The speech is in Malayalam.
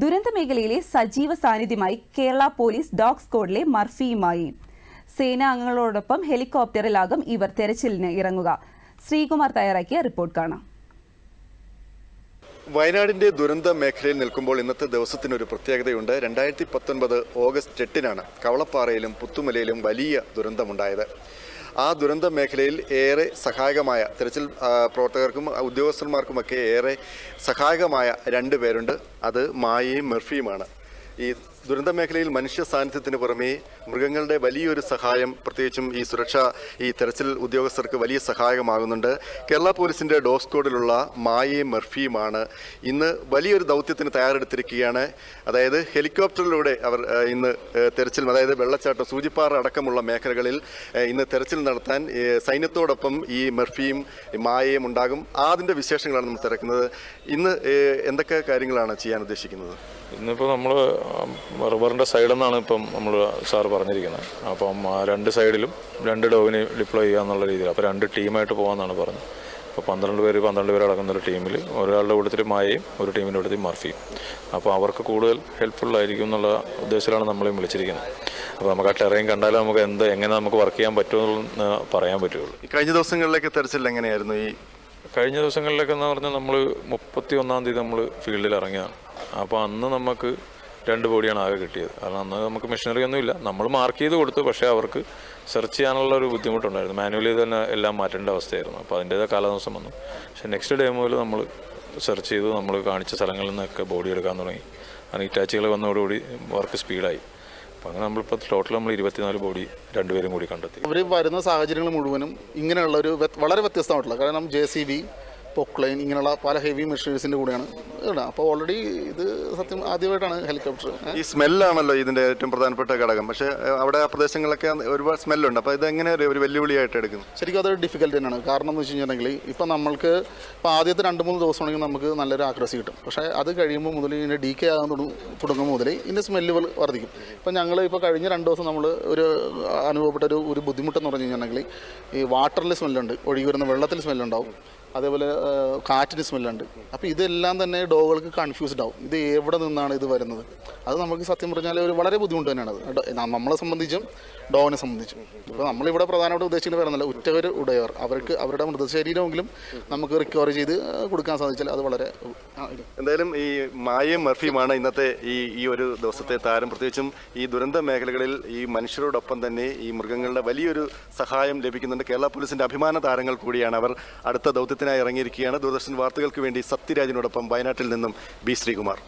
ദുരന്ത മേഖലയിലെ സജീവ സാന്നിധ്യമായി കേരള പോലീസ് ഡോഗ് സ്ക്വാഡിലെ മർഫിയുമായി. സേനാ അംഗങ്ങളോടൊപ്പം ഹെലികോപ്റ്ററിലാകും ഇവർ തെരച്ചിലിന് ഇറങ്ങുക. ശ്രീകുമാർ തയ്യാറാക്കിയ റിപ്പോർട്ട് കാണാം. വയനാടിന്റെ ദുരന്ത മേഖലയിൽ നിൽക്കുമ്പോൾ ഇന്നത്തെ ദിവസത്തിന് ഒരു പ്രത്യേകതയുണ്ട്. രണ്ടായിരത്തി പത്തൊൻപത് ഓഗസ്റ്റ് എട്ടിനാണ് കവളപ്പാറയിലും പുത്തുമലയിലും വലിയ ദുരന്തമുണ്ടായത്. ആ ദുരന്ത മേഖലയിൽ ഏറെ സഹായകമായ തിരച്ചിൽ പ്രവർത്തകർക്കും ഉദ്യോഗസ്ഥന്മാർക്കുമൊക്കെ ഏറെ സഹായകമായ രണ്ട് പേരുണ്ട്. അത് മായയും മെർഫിയുമാണ്. ഈ ദുരന്ത മേഖലയിൽ മനുഷ്യ സാന്നിധ്യത്തിന് പുറമേ മൃഗങ്ങളുടെ വലിയൊരു സഹായം പ്രത്യേകിച്ചും ഈ സുരക്ഷ ഈ തെരച്ചിൽ ഉദ്യോഗസ്ഥർക്ക് വലിയ സഹായകമാകുന്നുണ്ട്. കേരള പോലീസിന്റെ ഡോസ് കോഡിലുള്ള മായയും മെർഫിയുമാണ് ഇന്ന് വലിയൊരു ദൗത്യത്തിന് തയ്യാറെടുത്തിരിക്കുകയാണ്. അതായത് ഹെലികോപ്റ്ററിലൂടെ അവർ ഇന്ന് തെരച്ചിൽ അതായത് വെള്ളച്ചാട്ടം സൂചിപ്പാറ അടക്കമുള്ള മേഖലകളിൽ ഇന്ന് തെരച്ചിൽ നടത്താൻ സൈന്യത്തോടൊപ്പം ഈ മെർഫിയും മായയും ഉണ്ടാകും. അതിന്റെ വിശേഷങ്ങളാണ് നമ്മൾ തിരക്കുന്നത്. ഇന്ന് എന്തൊക്കെ കാര്യങ്ങളാണ് ചെയ്യാൻ ഉദ്ദേശിക്കുന്നത്? ഇന്നിപ്പോൾ നമ്മൾ റിവറിന്റെ സൈഡിൽ നിന്നാണ് ഇപ്പം നമ്മൾ സാർ പറഞ്ഞിരിക്കുന്നത്. അപ്പം ആ രണ്ട് സൈഡിലും രണ്ട് ഡോഗിനെ ഡിപ്ലോയ് ചെയ്യുക എന്നുള്ള രീതിയിൽ അപ്പോൾ രണ്ട് ടീമായിട്ട് പോകാമെന്നാണ് പറഞ്ഞത്. അപ്പോൾ പന്ത്രണ്ട് പേര് പന്ത്രണ്ട് പേര് അടങ്ങുന്ന ഒരു ടീമിൽ ഒരാളുടെ കൂട്ടത്തിൽ മായയും ഒരു ടീമിന്റെ കൂട്ടത്തിൽ മർഫിയും. അപ്പോൾ അവർക്ക് കൂടുതൽ ഹെൽപ്ഫുള്ളായിരിക്കും എന്നുള്ള ഉദ്ദേശത്തിലാണ് നമ്മളെയും വിളിച്ചിരിക്കുന്നത്. അപ്പോൾ നമുക്ക് ആ ടെറയും കണ്ടാലും നമുക്ക് എന്ത് എങ്ങനെ നമുക്ക് വർക്ക് ചെയ്യാൻ പറ്റുമെന്ന് പറയാൻ പറ്റുള്ളൂ. കഴിഞ്ഞ ദിവസങ്ങളിലേക്ക് തെരച്ചിൽ എങ്ങനെയായിരുന്നു? ഈ കഴിഞ്ഞ ദിവസങ്ങളിലൊക്കെ എന്ന് പറഞ്ഞാൽ നമ്മൾ മുപ്പത്തി ഒന്നാം തീയതി നമ്മൾ ഫീൽഡിൽ ഇറങ്ങിയതാണ്. അപ്പോൾ അന്ന് നമുക്ക് രണ്ട് ബോഡിയാണ് ആകെ കിട്ടിയത്. കാരണം അന്ന് നമുക്ക് മെഷീനറി ഒന്നുമില്ല നമ്മൾ മാർക്ക് ചെയ്ത് കൊടുത്തു. പക്ഷേ അവർക്ക് സെർച്ച് ചെയ്യാനുള്ള ഒരു ബുദ്ധിമുട്ടുണ്ടായിരുന്നു. മാനുവലി തന്നെ എല്ലാം മാറ്റേണ്ട അവസ്ഥയായിരുന്നു. അപ്പോൾ അതിന്റേതായ കാലതാമസം വന്നു. പക്ഷേ നെക്സ്റ്റ് ഡേ മുതൽ നമ്മൾ സെർച്ച് ചെയ്ത്. നമ്മൾ കാണിച്ച സ്ഥലങ്ങളിൽ നിന്നൊക്കെ ബോഡി എടുക്കാൻ തുടങ്ങി. അങ്ങനെ ഇറ്റാച്ചികൾ വന്നതോടുകൂടി വർക്ക് സ്പീഡായി അപ്പോൾ അങ്ങനെ നമ്മളിപ്പോൾ ടോട്ടൽ നമ്മൾ ഇരുപത്തിനാല് ബോഡി രണ്ടുപേരും കൂടി കണ്ടെത്തി. അവർ വരുന്ന സാഹചര്യങ്ങൾ മുഴുവനും ഇങ്ങനെയുള്ള ഒരു വളരെ വ്യത്യസ്തമായിട്ടുള്ള കാരണം ജെ സി ബി പൊക്ലൈൻ ഇങ്ങനെയുള്ള പല ഹെവി മെഷീൻസിന്റെ കൂടെയാണ് അപ്പോൾ ഓൾറെഡി ഇത് സത്യം ആദ്യമായിട്ടാണ് ഹെലികോപ്റ്റർ ഈ സ്മെല്ലാണല്ലോ ഇതിന്റെ ഏറ്റവും പ്രധാനപ്പെട്ട ഘടകം. പക്ഷേ അവിടെ ആ പ്രദേശങ്ങളൊക്കെ ഒരുപാട് സ്മെല്ലുണ്ട്. അപ്പോൾ ഇതെങ്ങനെ ഒരു- ഒരു വെല്ലുവിളിയായിട്ട് എടുക്കുന്നു? ശരിക്കും അതൊരു ഡിഫിക്കൽട്ട് തന്നെയാണ്. കാരണം എന്ന് വെച്ച് കഴിഞ്ഞിട്ടുണ്ടെങ്കിൽ ഇപ്പം നമ്മൾക്ക് ഇപ്പോൾ ആദ്യത്തെ രണ്ട് മൂന്ന് ദിവസമാണെങ്കിൽ നമുക്ക് നല്ലൊരു ആക്രസി കിട്ടും. പക്ഷേ അത് കഴിയുമ്പോൾ മുതൽ ഇതിന്റെ ഡി കെ ആകാൻ തുടങ്ങും മുതൽ ഇതിന്റെ സ്മെല്ല് വർദ്ധിക്കും. ഇപ്പം ഞങ്ങൾ ഇപ്പോൾ കഴിഞ്ഞ രണ്ട് ദിവസം നമ്മൾ ഒരു അനുഭവപ്പെട്ട ഒരു ഒരു ബുദ്ധിമുട്ടെന്ന് പറഞ്ഞു കഴിഞ്ഞിട്ടുണ്ടെങ്കിൽ ഈ വാട്ടറിൽ സ്മെല്ലുണ്ട് ഒഴുകി വരുന്ന വെള്ളത്തിൽ സ്മെല്ലുണ്ടാവും അതേപോലെ കാറ്റിന് സ്മെല്ലുണ്ട് അപ്പോൾ ഇതെല്ലാം തന്നെ ഡോഗുകൾക്ക് കൺഫ്യൂസ്ഡ് ആവും. ഇത് എവിടെ നിന്നാണ് ഇത് വരുന്നത്? അത് നമുക്ക് സത്യം പറഞ്ഞാൽ ഒരു വളരെ ബുദ്ധിമുട്ട് തന്നെയാണ് അത്. നമ്മളെ സംബന്ധിച്ചും ഡോഗിനെ സംബന്ധിച്ചും. ഇപ്പോൾ നമ്മളിവിടെ പ്രധാനമായിട്ട് ഉദ്ദേശിക്കുന്നത് വരുന്നില്ല ഉറ്റവർ ഉടയവർ. അവർക്ക് അവരുടെ മൃതശരീരമെങ്കിലും നമുക്ക് റിക്കവർ ചെയ്ത് കൊടുക്കാൻ സാധിച്ചാൽ അത് വളരെ എന്തായാലും ഈ മായയും മർഫിയുമാണ് ഇന്നത്തെ ഈ ഈ ഒരു ദിവസത്തെ താരം. പ്രത്യേകിച്ചും ഈ ദുരന്ത മേഖലകളിൽ ഈ മനുഷ്യരോടൊപ്പം തന്നെ ഈ മൃഗങ്ങളുടെ വലിയൊരു സഹായം ലഭിക്കുന്നുണ്ട്. കേരള പോലീസിന്റെ അഭിമാന താരങ്ങൾ കൂടിയാണ് അവർ. അടുത്ത ദൗത്യത്തിനായി ഇറങ്ങിയിരിക്കുകയാണ്. ദൂരദർശൻ വാർത്തകൾക്ക് വേണ്ടി സത്യരാജിനോടൊപ്പം വയനാട്ടിൽ നിന്നും ബി ശ്രീകുമാർ